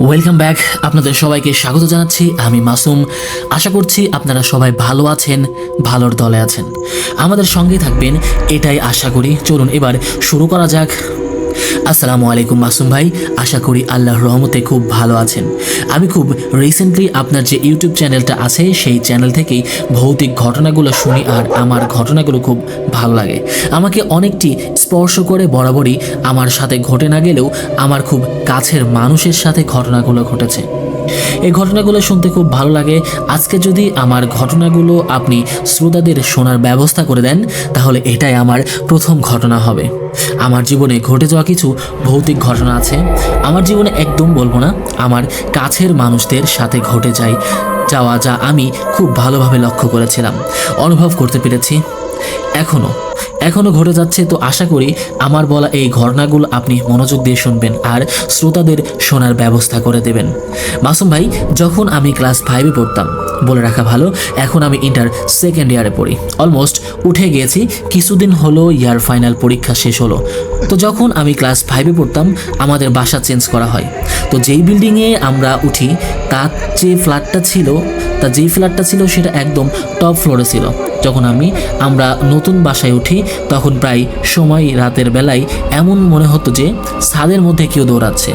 Welcome back আপনাদের সবাইকে স্বাগত জানাচ্ছি। আমি মাসুম। আশা করছি আপনারা সবাই ভালো আছেন, ভালোর দলে আছেন। আমাদের সঙ্গে থাকবেন, এটাই আশা করি। চলুন এবার শুরু করা যাক। আসসালামু আলাইকুম মাসুম ভাই, আশা করি আল্লাহর রহমতে খুব ভালো আছেন। আমি খুব রিসেন্টলি আপনার যে ইউটিউব চ্যানেলটা আছে, সেই চ্যানেল থেকেই ভৌতিক ঘটনাগুলো শুনি আর আমার ঘটনাগুলো খুব ভালো লাগে। আমাকে অনেকটি স্পর্শ করে বরাবরই আমার সাথে ঘটে না গেলেও আমার খুব কাছের মানুষের সাথে ঘটনাগুলো ঘটেছে। এই ঘটনাগুলো শুনতে খুব ভালো লাগে। আজকে যদি আমার ঘটনাগুলো আপনি শ্রোতাদের শোনার ব্যবস্থা করে দেন, তাহলে এটাই আমার প্রথম ঘটনা হবে। আমার জীবনে ঘটে যাওয়া কিছু ভৌতিক ঘটনা আছে। আমার জীবনে একদম বলব না, আমার কাছের মানুষদের সাথে ঘটে যায় যাওয়া যা আমি খুব ভালোভাবে লক্ষ্য করেছিলাম, অনুভব করতে পেরেছি। এখনও এখনও ঘটে যাচ্ছে তো আশা করি আমার বলা এই ঘটনাগুলো আপনি মনোযোগ দিয়ে শুনবেন আর শ্রোতাদের শোনার ব্যবস্থা করে দেবেন। মাসুম ভাই, যখন আমি ক্লাস ফাইভে পড়তাম, বলে রাখা ভালো, এখন আমি ইন্টার সেকেন্ড ইয়ারে পড়ি। অলমোস্ট উঠে গিয়েছি কিছুদিন হলো ইয়ার ফাইনাল পরীক্ষা শেষ হলো। তো যখন আমি ক্লাস ফাইভে পড়তাম, আমাদের বাসা চেঞ্জ করা হয়। তো যেই বিল্ডিংয়ে আমরা উঠি, তার যে ফ্ল্যাটটা ছিল তা যেই ফ্ল্যাটটা ছিল সেটা একদম টপ ফ্লোরে ছিল। যখন আমি আমরা নতুন বাসায় উঠি, তখন প্রায় সময় রাতের বেলায় এমন মনে হতো যে ছাদের মধ্যে কেউ দৌড়াচ্ছে।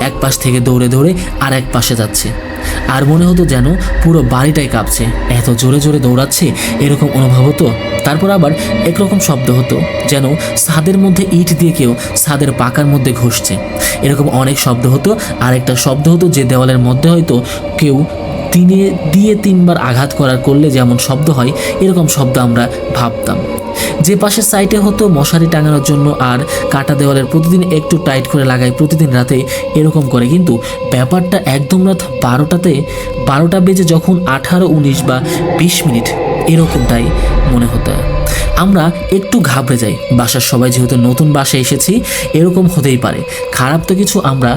এক পাশ থেকে দৌড়ে দৌড়ে আর এক পাশে যাচ্ছে। আর মনে হতো যেন পুরো বাড়িটাই কাঁপছে। এত জোরে জোরে দৌড়াচ্ছে, এরকম অনুভব হতো। তারপর আবার একরকম শব্দ হতো যেন ছাদের মধ্যে ইট দিয়ে কেউ ছাদের পাকার মধ্যে ঘষছে। এরকম অনেক শব্দ হতো। আর একটা শব্দ হতো যে দেওয়ালের মধ্যে হয়তো কেউ তিনে, দিয়ে তিনবার আঘাত করার করলে যেমন শব্দ হয়, এরকম শব্দ আমরা ভাবতাম। যে পাশের সাইডে হতো মশারি টাঙানোর জন্য আর কাটা দেওয়ালের প্রতিদিন একটু টাইট করে লাগাই প্রতিদিন রাতে, এরকম করে। কিন্তু ব্যাপারটা একদম রাত বারোটাতে, বারোটা বেজে যখন আঠারো, উনিশ বা বিশ মিনিট, এরকমটাই মনে হতো। আমরা একটু ঘাবড়ে যাই। বাসার সবাই যেহেতু নতুন বাসায় এসেছি, এরকম হতেই পারে। খারাপ তো কিছু আমরা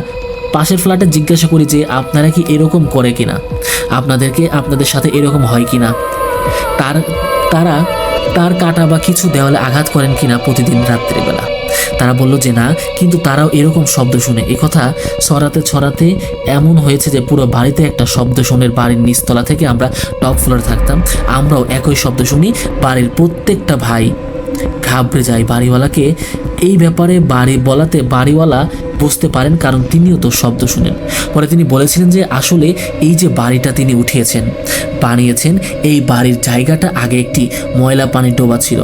পাশের ফ্ল্যাটে জিজ্ঞাসা করি যে, আপনারা কি এরকম করে কিনা? আপনাদেরকে আপনাদের সাথে এরকম হয় কিনা? তার, তারা, তার কাটা বা কিছু দেওয়ালে আঘাত করেন কিনা প্রতিদিন রাত্রিবেলা? তারা বলল যে, না, কিন্তু তারাও এরকম শব্দ শুনে। কথা ছড়াতে ছড়াতে এমন হয়েছে যে, পুরো বাড়িতে একটা শব্দ শুনে বাড়ির নিচতলা থেকে আমরা টপ ফ্লোরে থাকতাম। আমরাও একই শব্দ শুনি, বাড়ির প্রত্যেকটা ভাই ঘাবড়ে যায় বাড়িওয়ালাকে। এই ব্যাপারে বাড়ি বলাতে বাড়িওয়ালা বুঝতে পারেন কারণ তিনিও তো শব্দ শুনেন। পরে তিনি বলেছিলেন যে আসলে এই যে বাড়িটা তিনি উঠিয়েছেন, বানিয়েছেন, এই বাড়ির জায়গাটা আগে একটি ময়লা পানির ডোবা ছিল।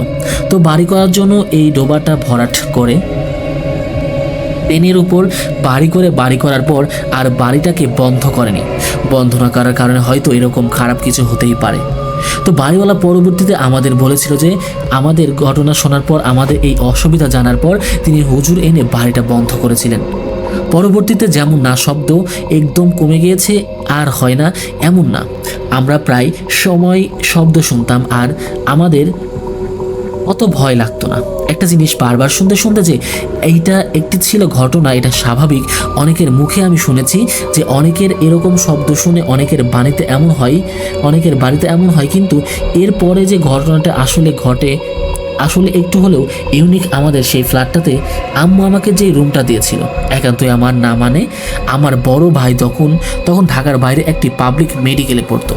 তো বাড়ি করার জন্য এই ডোবাটা ভরাট করে পেনের উপর বাড়ি করে বাড়ি করার পর আর বাড়িটাকে বন্ধ করেনি। বন্ধ না করার কারণে হয়তো এরকম খারাপ কিছু হতেই পারে। তো বাড়িওয়ালা পরবর্তীতে আমাদের বলেছিল যে আমাদের ঘটনা শোনার পর, আমাদের এই অসুবিধা জানার পর তিনি হুজুর এনে বাড়িটা বন্ধ করেছিলেন। পরবর্তীতে যেমন না শব্দ, একদম কমে গিয়েছে, আর হয় না এমন না। আমরা প্রায় সময় শব্দ শুনতাম, আর আমাদের অত ভয় লাগতো না। একটা জিনিস বারবার শুনতে শুনতে যে এইটা একটি ছিল ঘটনা, এটা স্বাভাবিক। অনেকের মুখে আমি শুনেছি যে অনেকের এরকম শব্দ শুনে অনেকের বাড়িতে এমন হয়, অনেকের বাড়িতে এমন হয়, কিন্তু এরপরে যে ঘটনাটা আসলে ঘটে, আসলে একটু হলেও ইউনিক আমাদের সেই ফ্ল্যাটটাতে আম্মু আমাকে যে রুমটা দিয়েছিল, একান্তই আমার না মানে আমার বড় ভাই তখন তখন ঢাকার বাইরে একটি পাবলিক মেডিকেলে পড়তো।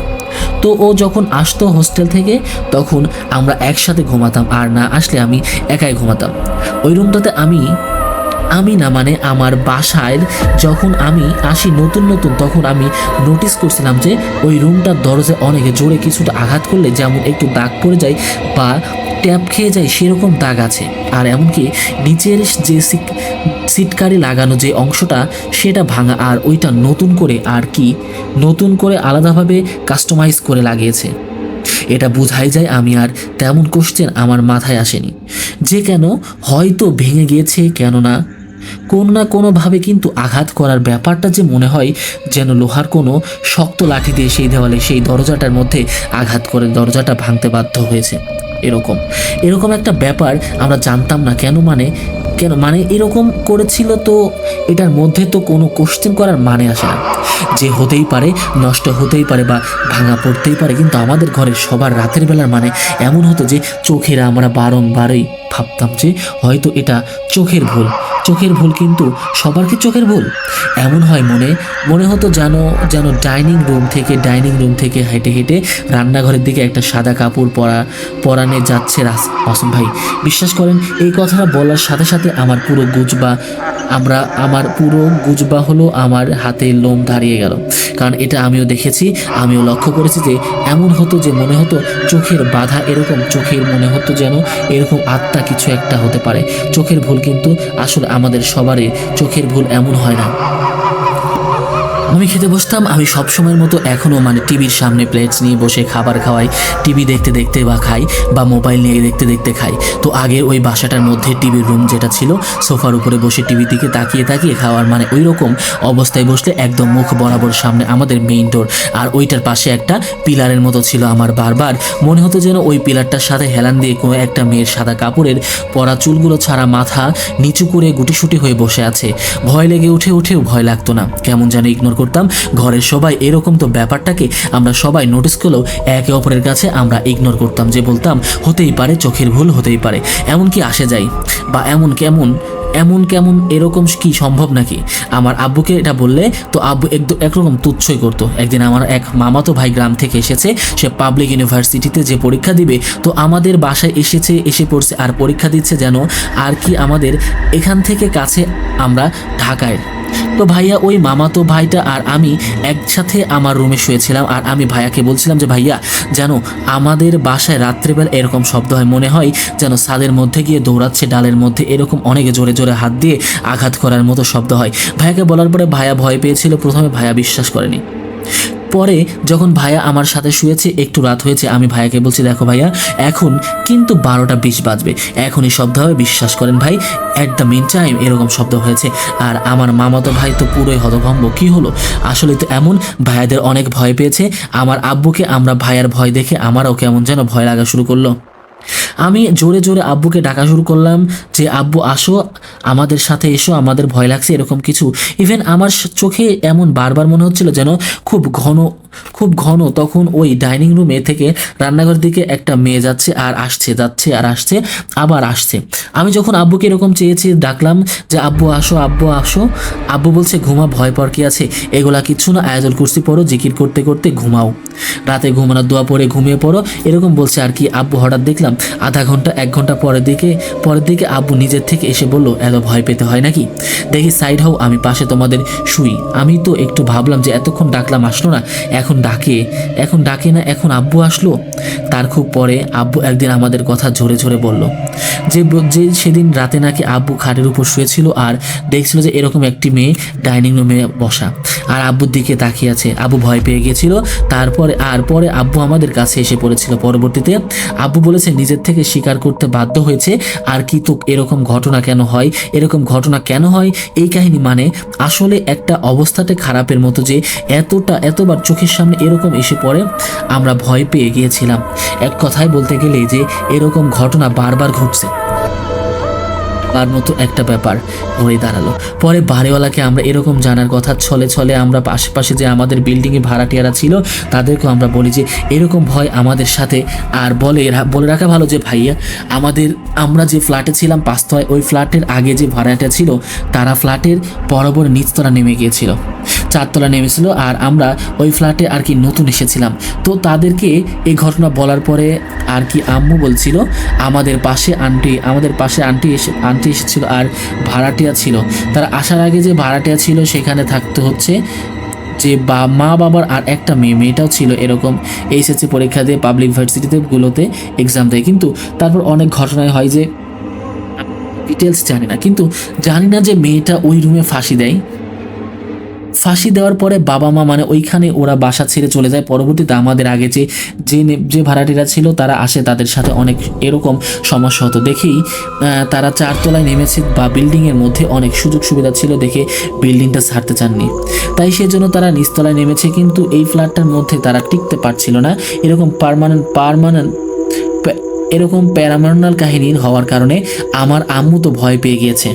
তো ও যখন আসতো হোস্টেল থেকে, তখন আমরা একসাথে ঘুমাতাম আর না আসলে আমি একাই ঘুমাতাম। ওই রুমটাতে আমি আমি না মানে আমার বাসায় যখন আমি আসি নতুন নতুন, তখন আমি নোটিস করছিলাম যে ওই রুমটার দরজে অনেকে জোরে কিছুটা আঘাত করলে যেমন একটু দাগ পড়ে যায় বা ট্যাপ খেয়ে যায় সেরকম দাগ আছে। আর এমনকি নিচের যে সিট, সিটকারি লাগানো যে অংশটা, সেটা ভাঙা আর ওইটা নতুন করে আর কি নতুন করে আলাদাভাবে কাস্টমাইজ করে লাগিয়েছে। এটা বোঝাই যায় আমি আর তেমন কোশ্চেন আমার মাথায় আসেনি। যে কেন হয়তো ভেঙে গিয়েছে কেননা? কোনো না কোনোভাবে কিন্তু আঘাত করার ব্যাপারটা যে মনে হয় যেন লোহার কোনো শক্ত লাঠি দিয়ে সেই দেওয়ালে সেই দরজাটার মধ্যে আঘাত করে দরজাটা ভাঙতে বাধ্য হয়েছে। এরকম। এরকম একটা ব্যাপার আমরা জানতাম না। কেন মানে? কেন মানে এরকম করেছিল তো এটার মধ্যে তো কোনো কোশ্চেন করার মানে আসে না। যে হতেই পারে, নষ্ট হতেই পারে বা ভাঙা পড়তেই পারে, কিন্তু আমাদের ঘরের সবার রাতের বেলার মানে এমন হতো যে চোখেরা আমরা বারংবারই ভাবতাম যে হয়তো এটা চোখের ভুল। চোখের ভুল কিন্তু সবার কি চোখের ভুল? এমন হয় মনে মনে হতো যেন যেন ডাইনিং রুম থেকে, ডাইনিং রুম থেকে হেঁটে হেঁটে রান্নাঘরের দিকে একটা সাদা কাপড় পরা, পরানে যাচ্ছে মাসুম ভাই। বিশ্বাস করেন, এই কথাটা বলার সাথে সাথে আমার পুরো গুজবা, আমরা, আমার পুরো গুজবা হলো আমার হাতে লোম দাঁড়িয়ে গেল। কারণ এটা আমিও দেখেছি, আমিও লক্ষ্য করেছি যে এমন হতো যে মনে হতো চোখের বাধা এরকম, চোখের মনে হতো যেন এরকম আত্মা কিছু একটা হতে পারে। চোখের ভুল কিন্তু আসলে আমাদের সবারই চোখের ভুল এমন হয় না। আমি খেতে বসতাম, আমি সব সময়ের মতো এখনও মানে টিভির সামনে প্লেটস নিয়ে বসে খাবার খাওয়াই, টিভি দেখতে দেখতে বা খাই বা মোবাইল নিয়ে দেখতে দেখতে খাই। তো আগের ওই বাসাটার মধ্যে টিভির রুম যেটা ছিল, সোফার উপরে বসে টিভি দিকে তাকিয়ে তাকিয়ে খাওয়ার মানে ওই রকম অবস্থায় বসলে একদম মুখ বরাবর সামনে আমাদের মেইন ডোর আর ওইটার পাশে একটা পিলারের মতো ছিল আমার বারবার। মনে হতো যেন ওই পিলারটার সাথে হেলান দিয়ে কোনো একটা মেয়ের সাদা কাপড়ের পরা চুলগুলো ছাড়া মাথা নিচু করে গুটিসুটি হয়ে বসে আছে। ভয় লেগে উঠে উঠেও ভয় লাগতো না। কেমন যেন ইগনোর করতাম, ঘরের সবাই এরকম তো ব্যাপারটাকে আমরা সবাই নোটিস করলেও একে অপরের কাছে আমরা ইগনোর করতাম যে বলতাম, হতেই পারে, চোখের ভুল হতেই পারে। এমন কি আসে যায় বা এমন কেমন এমন কেমন, এরকম কি সম্ভব নাকি? আমার আব্বুকে এটা বললে তো আব্বু একদম একরকম তুচ্ছই করতো। একদিন আমার এক মামাতো ভাই গ্রাম থেকে এসেছে, সে পাবলিক ইউনিভার্সিটিতে যে পরীক্ষা দিবে, তো আমাদের বাসায় এসেছে, এসে পড়ছে, আর পরীক্ষা দিচ্ছে যেন আর কি আমাদের এখান থেকে কাছে আমরা ঢাকায়। তো ভাইয়া, ওই মামাতো ভাইটা আর আমি একসাথে আমার রুমে শুয়েছিলাম আর আমি ভাইয়াকে বলছিলাম যে, ভাইয়া, যেন আমাদের বাসায় রাত্রেবেলা এরকম শব্দ হয়। মনে হয় যেন সাদের মধ্যে গিয়ে দৌড়াচ্ছে, ডালের মধ্যে এরকম অনেকে জোরে জোরে হাত দিয়ে আঘাত করার মতো শব্দ হয়। ভাইয়াকে বলার পরে ভাইয়া ভয় পেয়েছিল। প্রথমে ভাইয়া বিশ্বাস করেনি। পরে যখন ভাইয়া আমার সাথে শুয়েছে, একটু রাত হয়েছে, আমি ভাইয়াকে বলছি, দেখো ভাইয়া এখন কিন্তু বারোটা বিশ বাজবে। এখনই শব্দ হবে, বিশ্বাস করেন ভাই অ্যাট দ্য মিন টাইম এরকম শব্দ হয়েছে। আর আমার মামাতো ভাই তো পুরোই হতভম্ব, কি হলো? আসলে তো এমন ভাইয়াদের অনেক ভয় পেয়েছে। আমার আব্বুকে আমরা ভাইয়ার ভয় দেখে আমারও কেমন যেন ভয় লাগা শুরু করল। আমি জোরে জোরে আব্বুকে ডাকা শুরু করলাম যে, আব্বু, আসো, আমাদের সাথে এসো, আমাদের ভয় লাগছে, এরকম কিছু। ইভেন আমার চোখে এমন বারবার মনে হচ্ছিল যেন খুব ঘন খুব ঘন তখন ওই ডাইনিং রুমে থেকে রান্নাঘর দিকে একটা মেয়ে যাচ্ছে আর আসছে, যাচ্ছে আর আসছে, আবার আসছে। আমি যখন আব্বুকে এরকম চেয়েছি, ডাকলাম যে, আব্বু, আসো আব্বু আসো। আব্বু বলছে, ঘুমা, ভয় পর কি আছে? এগুলা কিচ্ছু না, আয়াজল কুর্সি পড়ো জিকির করতে করতে ঘুমাও। রাতে ঘুমানোর দোয়া পরে ঘুমিয়ে পড়ো, এরকম বলছে আর কি। আব্বু হঠাৎ দেখলাম আধা ঘণ্টা, এক ঘণ্টা পরের দিকে পরের দিকে আব্বু নিজের থেকে এসে বলল, এত ভয় পেতে হয় নাকি? দেখি সাইড হও, আমি পাশে তোমাদের শুই। আমি তো একটু ভাবলাম যে এতক্ষণ ডাকলাম, আসলো না। এখন ডাকে এখন ডাকে না, এখন আব্বু আসলো? তার খুব পরে আব্বু একদিন আমাদের কথা ঝরে ঝরে বলল, যে যে সেদিন রাতে নাকি আব্বু খাটের উপর শুয়েছিল আর দেখছিল যে এরকম একটি মেয়ে ডাইনিং রুমে বসা। আর আব্বুর দিকে তাকিয়ে আছে। আব্বু ভয় পেয়ে গিয়েছিল। তারপরে, আর পরে আব্বু আমাদের কাছে এসে পড়েছিল। পরবর্তীতে আব্বু বলেছে, নিজের থেকে স্বীকার করতে বাধ্য হয়েছে। আর কি তো এরকম ঘটনা কেন হয়? এরকম ঘটনা কেন হয়? এই কাহিনী মানে আসলে একটা অবস্থাতে খারাপের মতো যে এতটা, এতবার চোখের সামনে এরকম এসে পড়ে, আমরা ভয় পেয়ে গিয়েছিলাম। এক কথায় বলতে গেলে যে এরকম ঘটনা বারবার ঘটছে। তার মতো একটা ব্যাপার। হয়ে দাঁড়াল। পরে বাড়িওয়ালাকে আমরা এরকম জানার কথা ছলে ছলে আমরা আশেপাশে যে আমাদের বিল্ডিংয়ে ভাড়াটিয়ারা ছিল, তাদেরকেও আমরা বলি যে, এরকম ভয় আমাদের সাথে আর বলে বলে রাখা ভালো যে ভাইয়া, আমাদের, আমরা যে ফ্ল্যাটে ছিলাম পাঁচতলায় ওই ফ্ল্যাটের আগে যে ভাড়াটা ছিল, তারা ফ্ল্যাটের বরাবর নিচতলা নেমে গিয়েছিল। চারতলা নেমেছিল আর আমরা ওই ফ্ল্যাটে আর কি নতুন এসেছিলাম। তো তাদেরকে এই ঘটনা বলার পরে আর কি আম্মু বলছিল, আমাদের পাশে আন্টি, আমাদের পাশে আন্টি এসে, আন্টি এসেছিল আর ভাড়াটিয়া ছিল। তারা আসার আগে যে ভাড়াটিয়া ছিল সেখানে থাকতে হচ্ছে। যে বা, মা বাবার আর একটা মেয়ে, মেয়েটাও ছিল এরকম এইচএসসি পরীক্ষা দিয়ে পাবলিক ইউনিভার্সিটিতে গুলোতে এক্সাম দেয়। কিন্তু তারপর অনেক ঘটনায় হয় যে ডিটেলস জানি না। কিন্তু জানি না যে মেয়েটা ওই রুমে ফাঁসি দেয়। ফাঁসি দেওয়ার পরে বাবা মা মানে ওইখানে ওরা বাসা ছেড়ে চলে যায়। পরবর্তীতে আমাদের আগে যে যে যে ভাড়াটিরা ছিল তারা আসে তাদের সাথে অনেক এরকম সমস্যা হতো। দেখেই তারা চারতলায় নেমেছে বা বিল্ডিংয়ের মধ্যে অনেক সুযোগ সুবিধা ছিল দেখে বিল্ডিংটা ছাড়তে চাননি। তাই সেজন্য তারা নিচতলায় নেমেছে কিন্তু এই ফ্ল্যাটটার মধ্যে তারা টিকতে পারছিল না। এরকম পারমানেন্ট পারমানেন্ট এরকম প্যারামার্নাল কাহিনীর হওয়ার কারণে আমার আম্মু তো ভয় পেয়ে গিয়েছে।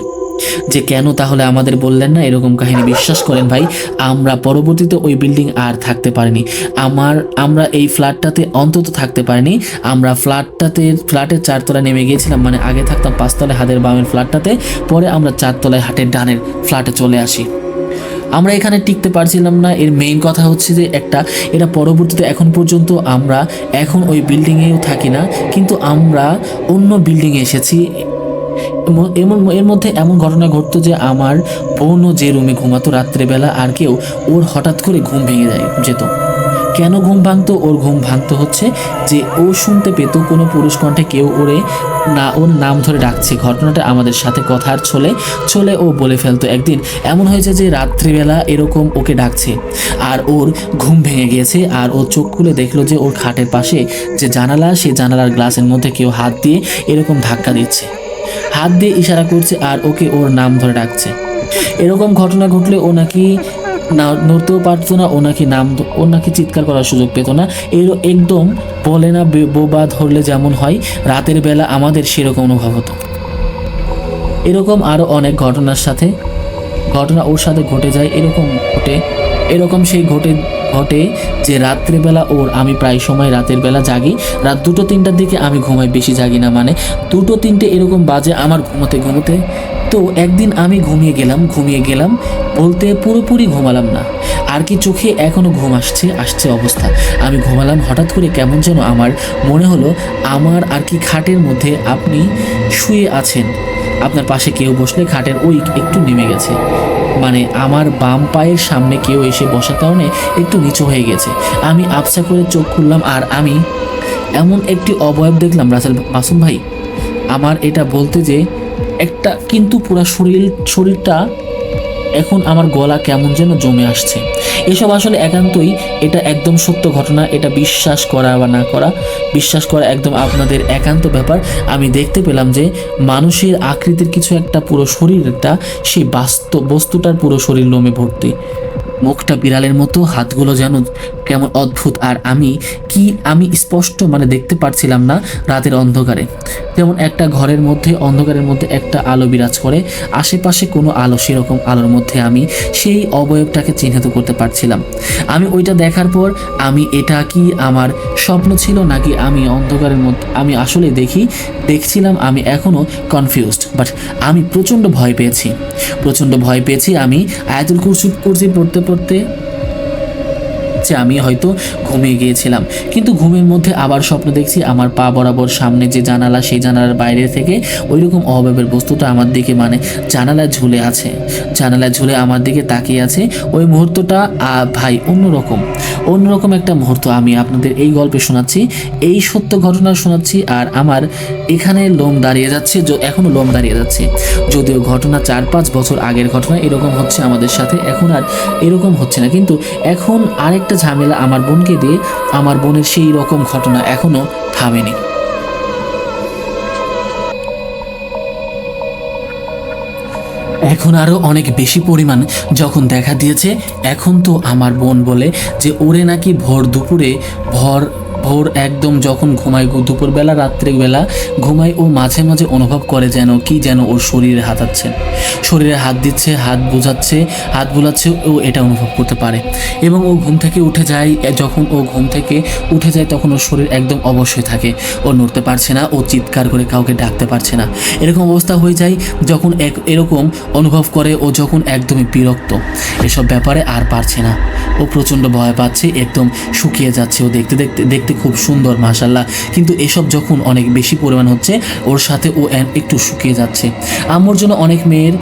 যে কেন তাহলে আমাদের বললেন না? এরকম কাহিনী বিশ্বাস করেন ভাই, আমরা পরবর্তীতে ওই বিল্ডিং আর থাকতে পারিনি। আমার, আমরা এই ফ্ল্যাটটাতে অন্তত থাকতে পারিনি। আমরা ফ্ল্যাটটাতে ফ্ল্যাটের চারতলায় নেমে গিয়েছিলাম মানে আগে থাকতাম পাঁচতলায় হাতের বামের ফ্ল্যাটটাতে পরে আমরা চারতলায় হাটের ডানের ফ্ল্যাটে চলে আসি। আমরা এখানে টিকতে পারছিলাম না। এর মেইন কথা হচ্ছে যে একটা, এটা পরবর্তীতে এখন পর্যন্ত আমরা এখন ওই বিল্ডিংয়েও থাকি না, কিন্তু আমরা অন্য বিল্ডিংয়ে এসেছি। এমন- এর মধ্যে এমন ঘটনা ঘটতো যে আমার বোনও যে রুমে ঘুমাতো রাত্রেবেলা আর কেউ, ওর হঠাৎ করে ঘুম ভেঙে যায়, যেত। কেন ঘুম ভাঙতো? ওর ঘুম ভাঙতো হচ্ছে যে ও শুনতে পেত কোনো পুরুষ কণ্ঠে কেউ ওরে না, ওর নাম ধরে ডাকছে। ঘটনাটা আমাদের সাথে কথার ছলে চলে ও বলে ফেলতো একদিন। এমন হয়েছে যে রাত্রিবেলা এরকম ওকে ডাকছে আর ওর ঘুম ভেঙে গিয়েছে আর ও চোখ খুলে দেখল যে ওর খাটের পাশে যে জানালা, সেই জানালার গ্লাসের মধ্যে কেউ হাত দিয়ে এরকম ধাক্কা দিচ্ছে। হাত দিয়ে ইশারা করছে আর ওকে ওর নাম ধরে ডাকছে। এরকম ঘটনা ঘটলে ও নাকি না, নড়তেও পারতো না, ও নাকি নাম ও নাকি চিৎকার করার সুযোগ পেত না। এর একদম বলে না বোবা ধরলে যেমন হয়, রাতের বেলা আমাদের সেরকম অনুভব হতো। এরকম আরও অনেক ঘটনার সাথে, ঘটনা ওর সাথে ঘটে যায়, এরকম ঘটে এরকম সেই ঘটে ঘটে যে রাত্রেবেলা ওর আমি প্রায় সময় রাতের বেলা জাগি। রাত দুটো তিনটার দিকে আমি ঘুমাই, বেশি জাগি না মানে। দুটো তিনটে এরকম বাজে আমার ঘুমোতে ঘুমোতে। তো একদিন আমি ঘুমিয়ে গেলাম ঘুমিয়ে গেলাম, বলতে পুরোপুরি ঘুমালাম না। আর কি চোখে এখনও ঘুম আসছে আসছে অবস্থা। আমি ঘুমালাম, হঠাৎ করে কেমন যেন আমার মনে হলো, আমার আর কি খাটের মধ্যে আপনি শুয়ে আছেন। আপনার পাশে কেউ বসলে খাটের ওই একটু নেমে গেছে। মানে আমার বাম পায়ের সামনে কেউ এসে বসার কারণে একটু নিচু হয়ে গেছে। আমি আবসা করে চোখ খুললাম আর আমি এমন একটি অবয়ব দেখলাম, রাসেল মাসুম ভাই। আমার এটা বলতে যে একটা কিন্তু পুরা শরীর, শরীরটা এখন আমার গলা কেমন যেন জমে আসছে। এসব আসলে একান্তই এটা একদম সত্য ঘটনা, এটা বিশ্বাস করা বা না করা, বিশ্বাস করা একদম আপনাদের একান্ত ব্যাপার। আমি দেখতে পেলাম যে মানুষের আকৃতির কিছু একটা পুরো শরীরটা, সেই বাস্তব বস্তুটার পুরো শরীর লোমে ভর্তি। মুখটা বিড়ালের মতো, হাতগুলো যেন কেমন অদ্ভুত, আর আমি কি আমি স্পষ্ট মানে দেখতে পারছিলাম না রাতের অন্ধকারে। যেমন একটা ঘরের মধ্যে, অন্ধকারের মধ্যে একটা আলো বিরাজ করে, আশেপাশে কোনো আলো সেরকম আলোর মধ্যে আমি সেই অবয়বটাকে চিহ্নিত করতে পারছিলাম। আমি ওইটা দেখার পর, আমি এটা কি আমার স্বপ্ন ছিল নাকি আমি অন্ধকারের মধ্যে, আমি আসলে দেখি, দেখছিলাম আমি এখনও কনফিউজড বাট আমি প্রচণ্ড ভয় পেয়েছি। প্রচণ্ড ভয় পেয়েছি আমি আয়াতুল কুরসি কুরসি পড়তে পড়তে যে আমি হয়তো ঘুমিয়ে গিয়েছিলাম। কিন্তু ঘুমের মধ্যে আবার স্বপ্ন দেখছি আমার পা বরাবর সামনে যে জানালা, সেই জানালার বাইরে থেকে ওই রকম অভাবের বস্তুটা আমার দিকে মানে জানালা ঝুলে আছে। জানালা ঝুলে আমার দিকে তাকিয়ে আছে। ওই মুহূর্তটা ভাই, অন্যরকম। অন্যরকম একটা মুহূর্ত আমি আপনাদের এই গল্পে শোনাচ্ছি। এই সত্য ঘটনা শোনাচ্ছি আর আমার এখানে লোম দাঁড়িয়ে যাচ্ছে, য- এখনও লোম দাঁড়িয়ে যাচ্ছে। যদিও ঘটনা চার, পাঁচ বছর আগের ঘটনা, এরকম হচ্ছে আমাদের সাথে। এখন আর এরকম হচ্ছে না। কিন্তু এখন আরেকটা ঝামেলা আমার বোনকে দিয়ে আমার বোনের সেই রকম ঘটনা এখনও থামেনি। এখন আরও অনেক বেশি পরিমাণ যখন দেখা দিয়েছে, এখন তো আমার বোন বলে যে ওরে নাকি ভর দুপুরে ভর ভোর একদম যখন ঘুমায় দুপুরবেলা, রাত্রেবেলা, ঘুমায় ও মাঝে মাঝে অনুভব করে যেন কি যেন ওর শরীরে হাতাচ্ছে শরীরে হাত দিচ্ছে, হাত বোঝাচ্ছে, হাত বোলাচ্ছে ও এটা অনুভব করতে পারে। এবং ও ঘুম থেকে উঠে যায় যখন ও ঘুম থেকে উঠে যায় তখন ওর শরীর একদম অবশ্যই থাকে। ও নড়তে পারছে না, ও চিৎকার করে কাউকে ডাকতে পারছে না। এরকম অবস্থা হয়ে যায় যখন এক, এরকম অনুভব করে ও যখন একদমই বিরক্ত। এসব ব্যাপারে আর পারছে না। ও প্রচণ্ড ভয় পাচ্ছে, একদম শুকিয়ে যাচ্ছে। ও দেখতে দেখতে দেখতে খুব সুন্দর মাশাল্লাহ কিন্তু এসব যখন অনেক বেশি পরিমাণ হচ্ছে, ওর সাথে ও একটু শুকিয়ে যাচ্ছে। আমার জন্য অনেক মেয়ের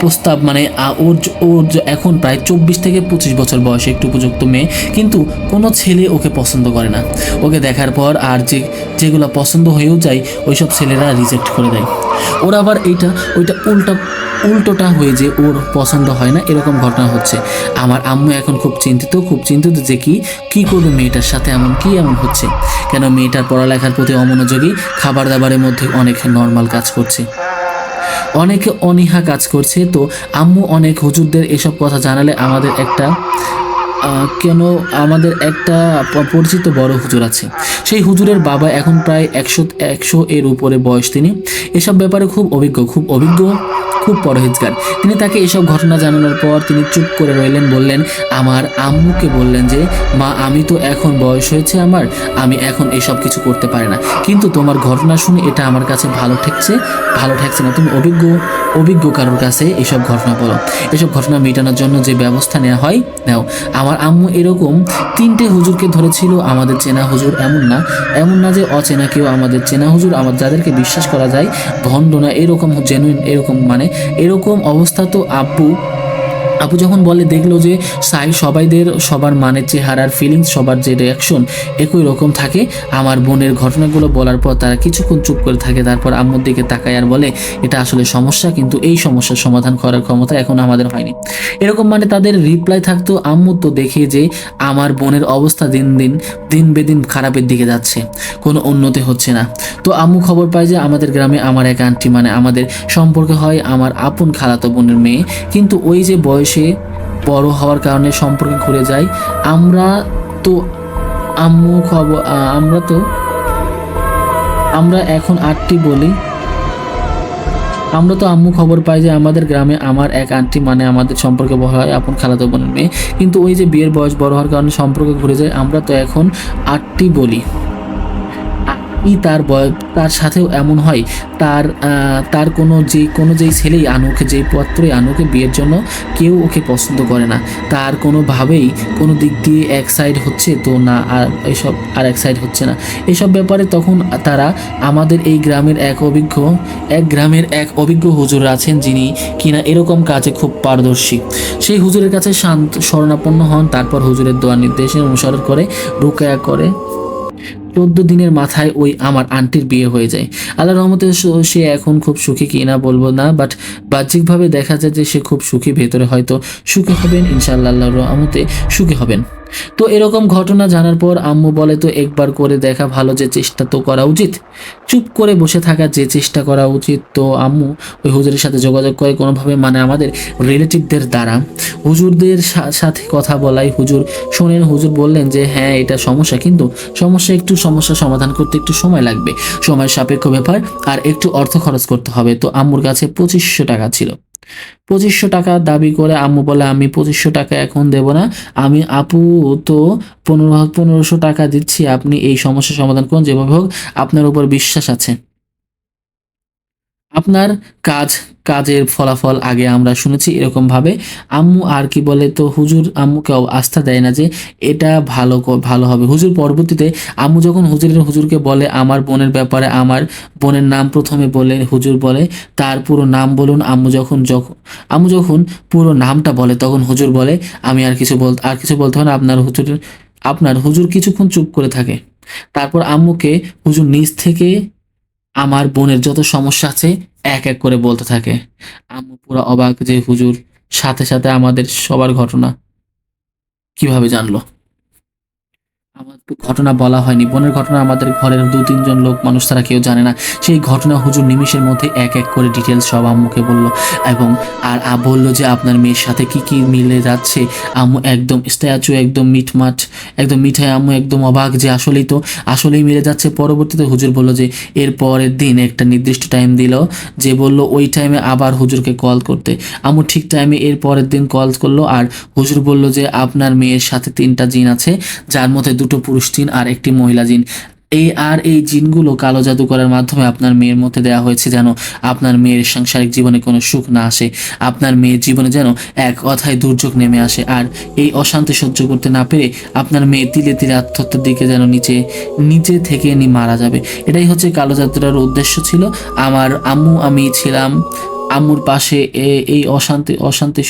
প্রস্তাব মানে ওর ওর এখন প্রায় চব্বিশ থেকে পঁচিশ বছর বয়সে একটু উপযুক্ত মেয়ে, কিন্তু কোনো ছেলে ওকে পছন্দ করে না। ওকে দেখার পর আর যে, যেগুলো পছন্দ হয়েও যায়, ওইসব ছেলেরা রিজেক্ট করে দেয়। ওর আবার এইটা, ওইটা উল্টা, উল্টোটা হয়ে যে ওর পছন্দ হয় না, এরকম ঘটনা হচ্ছে। আমার আম্মু এখন খুব চিন্তিত খুব চিন্তিত যে কি কি করবে মেয়েটার সাথে, এমন কি এমন হচ্ছে? কেন মেয়েটার পড়ালেখার প্রতি অমনোযোগী খাবার দাবারের মধ্যে অনেক নর্মাল কাজ করছে। অনেকে অনীহা কাজ করছে তো আম্মু অনেক হুজুরদের এসব কথা জানালে আমাদের একটা কেন আমাদের একটা পরিচিত বড় হুজুর আছে। সেই হুজুরের বাবা এখন প্রায় একশো একশো এর উপরে বয়স তিনি। এসব ব্যাপারে খুব অভিজ্ঞ খুব অভিজ্ঞ, খুব পরহেজগার। তিনি তাকে এসব ঘটনা জানানোর পর তিনি চুপ করে রইলেন, বললেন, আমার আম্মুকে বললেন যে, মা, আমি তো এখন বয়স হয়েছে আমার, আমি এখন এসব কিছু করতে পারি না। কিন্তু তোমার ঘটনা শুনে এটা আমার কাছে ভালো ঠেকছে ভালো ঠেকছে না। তুমি অভিজ্ঞ অভিজ্ঞ কারোর কাছে এসব ঘটনা বলো। এসব ঘটনা মেটানোর জন্য যে ব্যবস্থা নেওয়া হয়, নাও। আমার আম্মু এরকম তিনটে হুজুরকে ধরেছিল আমাদের চেনা হুজুর এমন না এমন না যে অচেনা কেউ আমাদের চেনা হুজুর, আমার যাদেরকে বিশ্বাস করা যায়, ভণ্ড না, এরকম জেনুইন এরকম মানে এরকম অবস্থা তো আব্বু আপু যখন বলে, দেখল যে সাই সবাইদের, সবার মানে চেহারার ফিলিংস সবার যে রিয়াকশন একই রকম থাকে, আমার বোনের ঘটনাগুলো বলার পর তারা কিছুক্ষণ চুপ করে থাকে, তারপর আম্মুর দিকে তাকায় আর বলে, এটা আসলে সমস্যা, কিন্তু এই সমস্যার সমাধান করার ক্ষমতা এখন আমাদের হয়নি। এরকম মানে তাদের রিপ্লাই থাকতো, আম্মু তো দেখে যে আমার বোনের অবস্থা দিন দিন দিন বেদিন খারাপের দিকে যাচ্ছে, কোনো উন্নতি হচ্ছে না। তো আম্মু খবর পায় যে আমাদের গ্রামে আমার এক আন্টি মানে আমাদের সম্পর্কে হয় আমার আপন খালাতো বোনের মেয়ে, কিন্তু ওই যে বয়সে বড় হওয়ার কারণে সম্পর্কে ঘুরে যায় আমরা তো আম্মু খবর আমরা তো আমরা এখন আটটি বলি। আমরা তো আম্মু খবর পাই যে আমাদের গ্রামে আমার এক আন্টি মানে আমাদের সম্পর্কে বড় হয়, আপন খালাতো বোনের মেয়ে। কিন্তু ওই যে বিয়ের বয়স বড় হওয়ার কারণে সম্পর্কে ঘুরে যায়, আমরা তো এখন আটটি বলি। ই তার তার সাথেও এমন হয়। তার তার কোনো যে, কোনো যেই ছেলেই আনুক যেই পত্রই আনুক বিয়ের জন্য, কেউ ওকে পছন্দ করে না। তার কোনোভাবেই কোনো দিক দিয়ে এক সাইড হচ্ছে তো না, আর এসব, আর এক সাইড হচ্ছে না। এসব ব্যাপারে তখন তারা আমাদের এই গ্রামের এক অভিজ্ঞ, এক গ্রামের এক অভিজ্ঞ হুজুর আছেন যিনি কিনা এরকম কাজে খুব পারদর্শী। সেই হুজুরের কাছে শান্ত, শরণাপন্ন হন, তারপর হুজুরের দোয়া নির্দেশে অনুসরণ করে, রুকায়া করে। চোদ্দ দিনের মাথায় ওই আমার আন্টির বিয়ে হয়ে যায়। আল্লাহ রহমতে সে এখন খুব সুখী কি না বলব না বাট বাহ্যিকভাবে দেখা যায় যে সে খুব সুখী ভেতরে, হয়তো সুখী হবেন, ইনশাআল্লাহ আল্লাহ রহমতে সুখী হবেন। তো এরকম ঘটনা জানার পর আম্মু বলে, তো একবার করে দেখা, ভালো যে চেষ্টা তো করা উচিত। চুপ করে বসে থাকা যে চেষ্টা করা উচিত, তো আম্মু ওই হুজুরের সাথে যোগাযোগ করে কোনোভাবে মানে আমাদের রিলেটিভদের দ্বারা হুজুরদের সাথে কথা বলাই। হুজুর শোনেন, হুজুর বললেন যে হ্যাঁ এটা সমস্যা, কিন্তু সমস্যা একটু সমস্যা সমাধান করতে একটু সময় লাগবে। সময় সাপেক্ষ ব্যাপার আর একটু অর্থ খরচ করতে হবে। তো আম্মুর কাছে পঁচিশশো টাকা ছিল। পঁচিশশো টাকা দাবি করে আম্মু বলে, আমি পঁচিশশো টাকা এখন দেব না। আমি আপু তো পনেরো, পনেরোশো টাকা দিচ্ছি। আপনি এই সমস্যা সমাধান করুন যেভাবে হোক। আপনার উপর বিশ্বাস আছে। আপনার কাজ, কাজের ফলাফল আগে আমরা শুনেছি এরকম ভাবে আম্মু আর কি বলে তো, হুজুর আম্মুকে আস্থা দেয় না যে এটা ভালো ভালো হবে। হুজুর পরবর্তীতে আম্মু যখন হুজুরের, হুজুরকে বলে, আমার বোনের ব্যাপারে আমার বোনের নাম প্রথমে বলে, হুজুর বলে, তার পুরো নাম বলুন। আম্মু যখন যখন আম্মু যখন পুরো নামটা বলে, তখন হুজুর বলে, আমি আর কিছু বল, আর কিছু বলতে হবে না। আপনার হুজুরের, আপনার হুজুর কিছুক্ষণ চুপ করে থাকে। তারপর আম্মুকে হুজুর নিজ থেকে আমার বোনের যত সমস্যা আছে, এক এক করে বলতে থাকে। আম্মু পুরো অবাক যে, হুজুর, সাথে সাথে আমাদের সবার ঘটনা কীভাবে জানলো? আমার ঘটনা বলা হয়নি। বোনের ঘটনা আমাদের ঘরের দু তিনজন লোক, মানুষ তারা কেউ জানে না। সেই ঘটনা হুজুর নিমিষের মধ্যে এক এক করে ডিটেলস সব আম্মুকে বলল। এবং আর বলল যে আপনার মেয়ের সাথে কি কি মিলে যাচ্ছে। আম্মু একদম স্ট্যাচু একদম মিটমাট, একদম মিঠাই আম্মু একদম অবাক যে আসলেই তো, আসলেই মিলে যাচ্ছে। পরবর্তীতে হুজুর বলল যে এর পরের দিন একটা নির্দিষ্ট টাইম দিল, যে বলল ওই টাইমে আবার হুজুরকে কল করতে। আম্মু ঠিক টাইমে এর পরের দিন কল করল আর হুজুর বলল যে আপনার মেয়ের সাথে তিনটা জিন আছে, যার মধ্যে দুটো পুরুষ জিন আর একটি মহিলা জিন। এই আর এই জিনগুলো কালো জাদু করার মাধ্যমে আপনার মেয়ের মধ্যে দেওয়া হয়েছে যেন আপনার মেয়ের সাংসারিক জীবনে কোনো সুখ না আসে, আপনার মেয়ের জীবনে যেন এক কথায় দুর্যোগ নেমে আসে আর এই অশান্তি সহ্য করতে না পেরে আপনার মেয়ে তিলে তিলে আত্মহত্যার দিকে যেন নিচে নিচে থেকে নি মারা যাবে। এটাই হচ্ছে কালো জাদুটার উদ্দেশ্য ছিল। আমার আম্মু আমি ছিলাম আম্মুর পাশে এই অশান্তি অশান্তি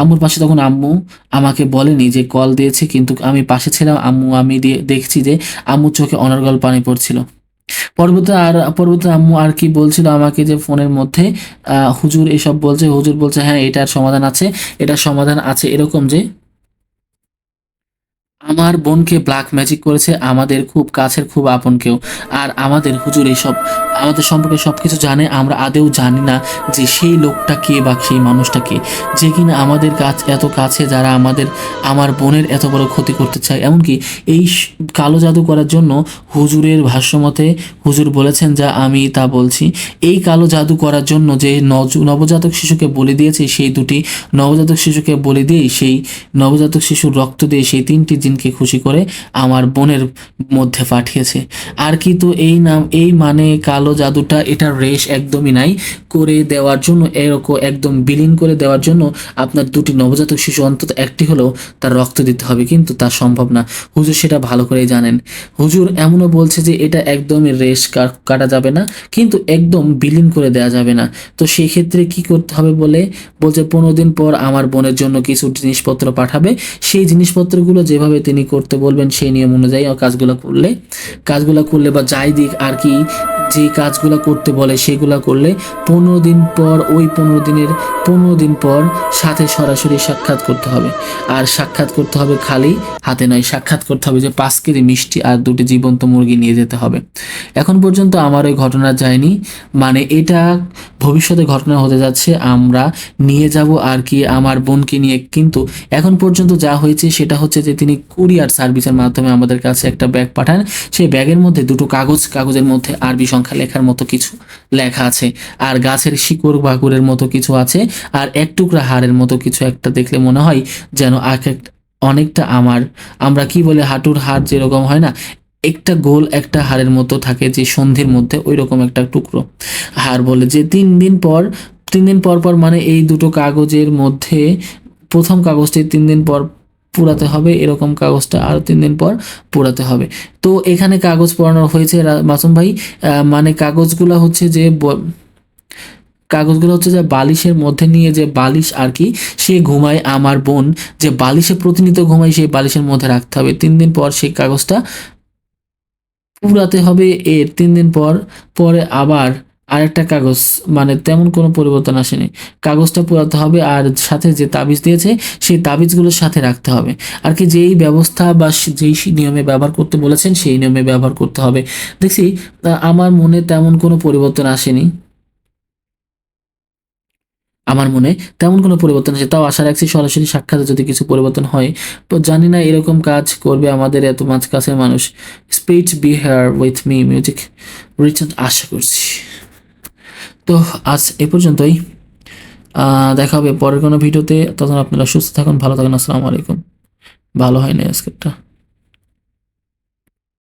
আম্মুর পাশে তখন আম্মু আমাকে বলেনি যে কল দিয়েছে, কিন্তু আমি পাশে ছিলাম, আম্মু আমি দেখছি যে আম্মুর চোখে অনর্গল পানি পড়ছিল। পরবর্তী আর, পরবর্তী আম্মু আর কি বলছিল আমাকে যে ফোনের মধ্যে হুজুর এসব বলছে, হুজুর বলছে হ্যাঁ এটার সমাধান আছে, এটার সমাধান আছে, এরকম যে আমার বোনকে ব্ল্যাক ম্যাজিক করেছে, আমাদের খুব কাছের, খুব আপন কেউ। আর আমাদের হুজুর এইসব, আমাদের সম্পর্কে সব কিছু জানে, আমরা আদেও জানি না যে সেই লোকটা কে বা সেই মানুষটা কে। যে কিনা আমাদের কাছ, এত কাছে যারা আমাদের, আমার বোনের এত বড় ক্ষতি করতে চায়। এমনকি এই কালো জাদু করার জন্য হুজুরের ভাষ্যমতে হুজুর বলেছেন যা আমি তা বলছি, এই কালো জাদু করার জন্য যে নবজাতক শিশুকে বলে দিয়েছে সেই দুটি, নবজাতক শিশুকে বলে দিয়েই সেই নবজাতক শিশুর রক্ত দিয়ে সেই তিনটি জিনকে খুশি করে আমার বোনের মধ্যে পাঠিয়েছে। আর কি তো এই নাম, এই মানে কালো জাদুটা এটার রেশ একদমই নাই। করে দেওয়ার জন্য, এরকম একদম বিলীন করে দেওয়ার জন্য আপনার দুটি নবজাতক শিশু অন্তত একটি হলেও তার রক্ত দিতে হবে, কিন্তু তা সম্ভব না। হুজুর সেটা ভালো করেই জানেন। হুজুর এমনও বলছে যে এটা একদমই রেশ কাটা যাবে না, কিন্তু একদম বিলীন করে দেওয়া যাবে না। তো সেই ক্ষেত্রে কি করতে হবে বলে? বলছে, পনেরো দিন পর আমার বোনের জন্য কিছু জিনিসপত্র পাঠাবে। সেই জিনিসপত্রগুলো যেভাবে তিনি করতে বলবেন সেই নিয়ম অনুযায়ী কাজগুলো করলে কাজগুলো করলে বা যাই দিক আর কি, যে কাজগুলো করতে বলে সেগুলো করলে পনেরো দিন পর, ওই পনেরো দিনের পনেরো দিন পর সাথে সরাসরি সাক্ষাৎ করতে হবে। আর সাক্ষাৎ করতে হবে খালি হাতে নয়, সাক্ষাৎ করতে হবে যে পাঁচ কেজি মিষ্টি আর দুটি জীবন্ত মুরগি নিয়ে যেতে হবে। এখন পর্যন্ত আমার ওই ঘটনা যায়নি মানে এটা ভবিষ্যতে ঘটনা হতে যাচ্ছে, আমরা নিয়ে যাব আর কি, আমার বোনকে নিয়ে। কিন্তু এখন পর্যন্ত যা হয়েছে সেটা হচ্ছে যে তিনি কুরিয়ার সার্ভিসের মাধ্যমে আমাদের কাছে একটা ব্যাগ পাঠান। সেই ব্যাগের মধ্যে দুটো কাগজ, কাগজের মধ্যে আরবি সংখ্যা লেখার মতো কিছু লেখা আছে। আর গাছের শিকড় বাকুরের মতো কিছু আছে। আর এক টুকরা হাড়ের মতো কিছু একটা দেখলে মনে হয় যেন এক, অনেকটা আমার। আমরা কি বলে হাঁটুর হাড় যেরকম হয় না, একটা গোল একটা হাড়ের মতো থাকে যে সন্ধির মধ্যে ওই রকম একটা টুকরো। হাড় বলে যে তিন দিন পর, তিন দিন পর পর মানে এই দুটো কাগজের মধ্যে, প্রথম কাগজটি তিন দিন পর পুরাতে হবে, এরকম কাগজটা আরও তিন দিন পর পুরাতে হবে। তো এখানে কাগজ পড়ানো হয়েছে মাসুম ভাই মানে কাগজগুলো হচ্ছে যে কাগজগুলো হচ্ছে যে বালিশের মধ্যে নিয়ে যে বালিশ আর কি, সে ঘুমায় আমার বোন, যে বালিশে প্রতিনিয়ত ঘুমায় সেই বালিশের মধ্যে রাখতে হবে। তিন দিন পর সেই কাগজটা পুরাতে হবে, এর তিন দিন পর, পরে আবার আরেকটা কাগজ মানে তেমন কোনো পরিবর্তন আসেনি। কাগজটা পুরাতে হবে আর সাথে যে তাবিজ দিয়েছে, সেই তাবিজগুলোর সাথে রাখতে হবে। আর কি যেই ব্যবস্থা বা যেই নিয়মে ব্যবহার করতে বলেছেন, সেই নিয়মে ব্যবহার করতে হবে। দেখছি আমার মনে তেমন কোনো পরিবর্তন আসেনি। আমার মনে তেমন কোনো পরিবর্তন আছে তাও আশা রাখছি সরাসরি সাক্ষাতে যদি কিছু পরিবর্তন হয়। তো জানি না এরকম কাজ করবে আমাদের এত মাঝ কাছের মানুষ। Speech be here with me music return আশা করছি। তো আজ এ পর্যন্তই। দেখা হবে পরের কোনো ভিডিওতে। তখন আপনারা সুস্থ থাকুন, ভালো থাকুন, আসসালামু আলাইকুম। ভালো হয় না আজকেরটা।